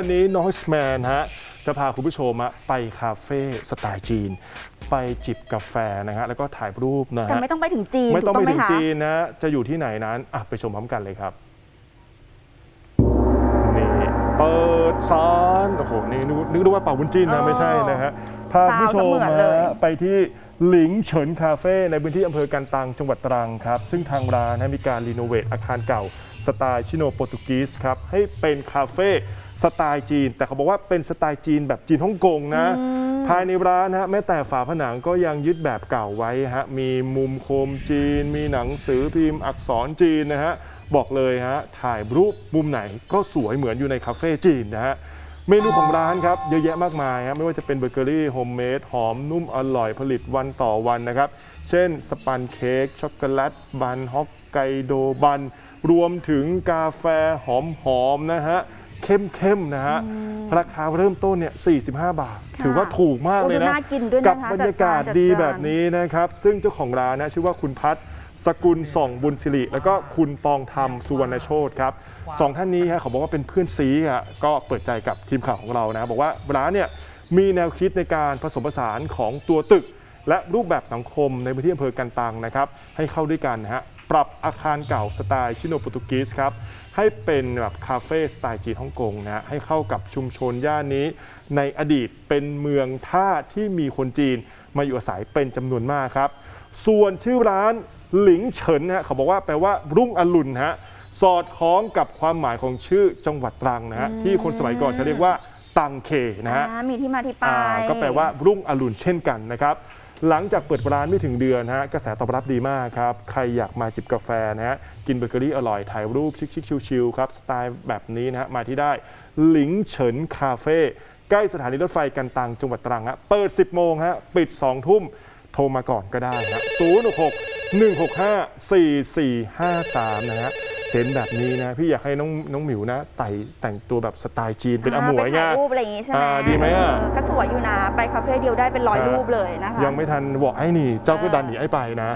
วันนี้น้องสแมนฮะจะพาคุณผู้ชมอะไปคาเฟ่สไตล์จีน ไปจิบกาแฟนะฮะแล้วก็ถ่ายรูปนะแต่ฮะไม่ต้องไปถึงจีนไม่ต้องถูไปกถึงหคะจีนนะจะอยู่ที่ไหนนั้นอะไปชมพร้อมกันเลยครับนี่เปิดซานโอ้โหนี่นึกนึกดูว่าเป่าบุญจีนนะไม่ใช่นะฮะพาคุณผู้ชมซาวเสมือนเลยฮะไปที่หลิงเฉินคาเฟ่ในพื้นที่อำเภอกันตังจังหวัดตรังครับ ซึ่งทางร้านนะมีการรีโนเวทอาคารเก่า สไตล์ชิโนโปรตุกีสครับให้เป็นคาเฟ่ สไตล์จีน แต่เขาบอกว่าเป็นสไตล์จีนแบบจีนฮ่องกงนะ ภายในร้านนะฮะแม้แต่ฝาผนังก็ยังยึดแบบเก่าไว้ฮะมีมุมโคมจีน มีหนังสือพิมพ์อักษรจีนนะฮะบอกเลยฮะถ่ายรูปมุมไหนก็สวยเหมือนอยู่ในคาเฟ่จีนนะฮะเมนูของร้านครับเยอะแยะมากมายฮะไม่ว่าจะเป็นเบเกอรี่โฮมเมดหอมนุ่มอร่อยผลิตวันต่อวันนะครับ เช่นสปันเค้กช็อกโกแลตบันฮอกไกโดบัน รวมถึงกาแฟหอมๆนะฮะ เข้มๆนะฮะราคาเริ่มต้นเนี่ย45 บาทค่ะถือว่าถูกมากเลยนะโอ้ดูน่ากินด้วยนะคะกับบรรยากาศจัดจานดีจัดจานแบบนี้นะครับ ซึ่งเจ้าของร้านนะชื่อว่าคุณพัฒน์สกุลส่องบุญสิริ แล้วก็คุณปองธรรมสุวรรณโชตครับสองท่านนี้ฮะเขาบอกว่าเป็นเพื่อนซีอะก็เปิดใจกับทีมข่าวของเรานะบอกว่าร้านเนี่ยมีแนวคิดในการผสมผสานของตัวตึก และรูปแบบสังคมในพื้นที่อำเภอกันตังนะครับ ให้เข้าด้วยกันนะฮะ ปรับอาคารเก่าสไตล์ชิโนโปรตุกีสครับให้เป็นแบบคาเฟ่สไตล์จีนฮ่องกงนะฮะให้เข้ากับชุมชนย่านนี้ ในอดีตเป็นเมืองท่าที่มีคนจีนมาอยู่อาศัยเป็นจำนวนมากครับ ส่วนชื่อร้านหลิงเฉินนะฮะเขาบอกว่าแปลว่ารุ่งอรุณฮะสอดคล้องกับความหมายของชื่อจังหวัดตรังนะฮะที่คนสมัยก่อนจะเรียกว่าตังเคนะฮะอ่ามีที่มาที่ไปอ่าก็แปลว่ารุ่งอรุณเช่นกันนะครับ หลังจากเปิดร้านไม่ถึงเดือนนะฮะกระแสตอบรับดีมากครับ ใครอยากมาจิบกาแฟนะฮะกินเบเกอรี่อร่อยถ่ายรูปชิคๆชิลๆครับ สไตล์แบบนี้นะฮะมาที่ได้หลิงเฉินคาเฟ่ใกล้สถานีรถไฟกันตังจังหวัดตรังฮะเปิด 10 โมงฮะปิด 2 ทุ่มโทรมาก่อนก็ได้ฮะ061654453 นะฮะ เห็นแบบนี้นะ พี่อยากให้น้องน้องหมิวนะไต่แต่งตัวแบบสไตล์จีนเป็นอมวยไปไงถ่ายรูปอะไรอย่างงี้ใช่ไหมอ่าดีไหมอะ เก็สวยอยู่นะ ไปคาเฟ่เดียวได้เป็นร้อยอ่ารูรูปเลยนะคะ ยังไม่ทันบอกไอ้นี่ เจ้าก็ดันหนีไอ้ไปนะ